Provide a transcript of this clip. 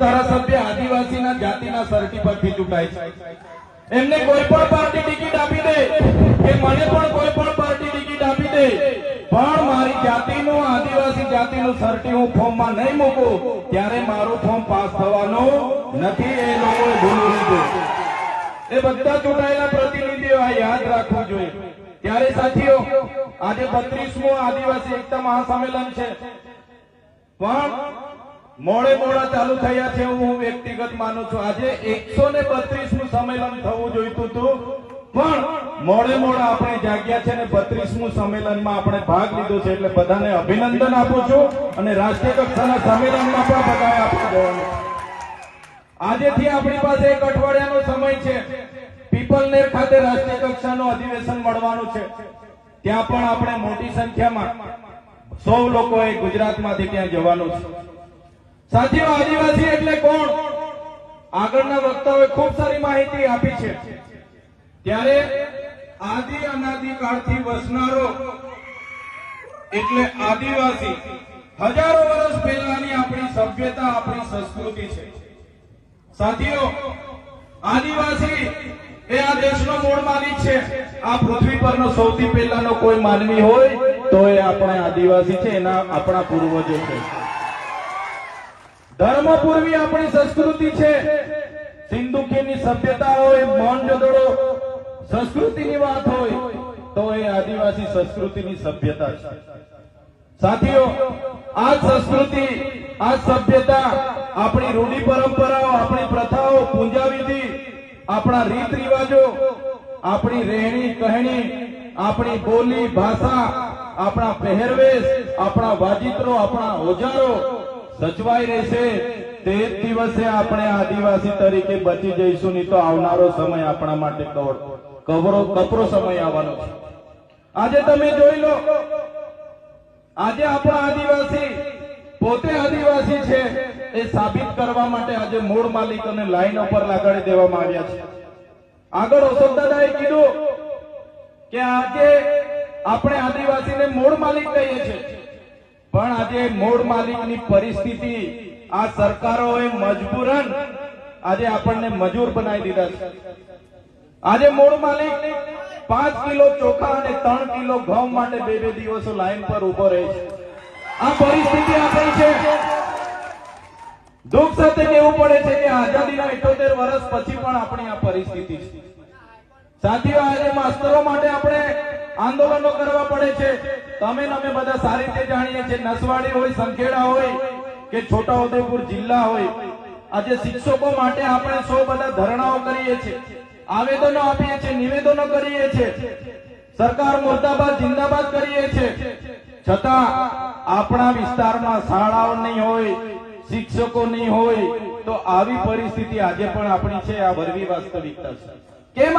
ધારાસભ્ય આદિવાસીના જાતિના સર્ટી પરથી ચૂંટાય છે. એમને કોઈ પણ પાર્ટી ટિકિટ આપી દે. કે મને પણ કોઈ પણ પાર્ટી ટિકિટ આપી દે. પણ મારી જાતિનું, આદિવાસી જાતિનું સર્ટી હું ફોર્મમાં નહીં મૂકું, ત્યારે મારું ફોર્મ પાસ થવાનું નથી, એ લોકોએ ભૂલી લીધું. એ બધા ચૂંટાયેલા પ્રતિનિધિઓ આ યાદ રાખવું જોઈએ. ત્યારે સાથીઓ, આજે બત્રીસમું આદિવાસી એકતા મહાસંમેલન છે. પણ મોડે મોડા ચાલુ થયા છે હું વ્યક્તિગત માનું છું. આજે એકસો ને બત્રીસમું સંમેલન થવું જોઈતું હતું. પણ મોડે મોડા આપણે જાગ્યા છે ને બત્રીસમું સંમેલનમાં આપણે ભાગ લીધો છે એટલે બધાને અભિનંદન આપું છું અને રાષ્ટ્રીય કક્ષાના સંમેલનમાં પણ બધાએ આપી દેવાનું. આજેથી આપણી પાસે એક અઠવાડિયાનો સમય છે. પીપલનેર ખાતે રાષ્ટ્રીય કક્ષાનું અધિવેશન મળવાનું છે. ત્યાં પણ આપણે મોટી સંખ્યામાં સૌ લોકોએ ગુજરાતમાંથી ત્યાં જવાનું છે. સાથીઓ, આદિવાસી એટલે કોણ? આગળના વક્તાઓએ ખૂબ સારી માહિતી આપી છે. ત્યારે આદિ અનાદિકાળથી વસનારો એટલે આદિવાસી. હજારો વર્ષ પહેલાની આપણી સભ્યતા, આપણી સંસ્કૃતિ છે. સાથીઓ, આદિવાસી એ આ દેશનો મૂળ માલિક છે. આ પૃથ્વી પરનો સૌથી પહેલાનો કોઈ માનવી હોય તો એ આપણે આદિવાસી છે, એના આપણા પૂર્વજો છે. ધર્મ પૂર્વી આપણી સંસ્કૃતિ છે. સિંધુકીની સભ્યતા હોય મોહનજોદડો સંસ્કૃતિની વાત હોય, તો એ આદિવાસી સંસ્કૃતિની સભ્યતા છે. સાથીઓ, આ સંસ્કૃતિ, આ સભ્યતા આપણી રૂઢી પરંપરાઓ, આપણી પ્રથાઓ, પૂંજાવિધિ, આપણા રીત રિવાજો, આપણી રહેણી કહેણી, આપણી બોલી, ભાષા, આપણા પહેરવેશ, આપણા વાજિત્રો, આપણા ઓજારો સચવાઈ રહેશે. તે જ દિવસે આપણે આદિવાસી તરીકે બચી જઈશું, નહીં તો આવનારો સમય આપણા માટે કવર- કપરો સમય આવવાનો છે. આજે તમે જોઈ લો, આજે આપણા આદિવાસી પોતે આદિવાસી છે, એ સાબિત કરવા માટે આજે મૂળ માલિકોને લાઈન ઉપર લગાડી દેવામાં આવ્યા છે. આગળ અશોક દાદાએ કીધું કે આજે આપણે આદિવાસીને મૂળ માલિક કહીએ છીએ. પણ આજે મૂળ માલિકની પરિસ્થિતિ આ સરકારોએ મજબૂરન આજે આપણને મજૂર બનાવી દીધા છે. આજે મૂળ માલિક પાંચ કિલો ચોખા અને ત્રણ કિલો ઘઉં માટે બે બે દિવસો લાઈન પર ઊભો રહે છે. આ પરિસ્થિતિ આપણી છે. દુઃખ સાથે કહેવું પડે છે કે આઝાદીના 78 વર્ષ પછી પણ આપણી આ પરિસ્થિતિ છે. સાથીઓ, આજે માસ્તરો માટે આપણે આંદોલનો કરવા પડે છે. તમે અમે બધા સારી રીતે જાણીએ છીએ. નસવાડી હોય, સંખેડા હોય કે છોટાઉદેપુર જિલ્લા હોય, આજે શિક્ષકો માટે આપણે સૌ બધા ધરણાઓ કરીએ છીએ. આવેદનો આપીએ છીએ, નિવેદનો કરીએ છીએ. સરકાર મુર્દાબાદ, જિંદાબાદ કરીએ છીએ. છતાં આપણા વિસ્તારમાં શાળાઓ નહીં હોય, શિક્ષકો નહીં હોય, તો આવી પરિસ્થિતિ આજે પણ આપણી છે. આ વરવી વાસ્તવિકતા છે. કેમ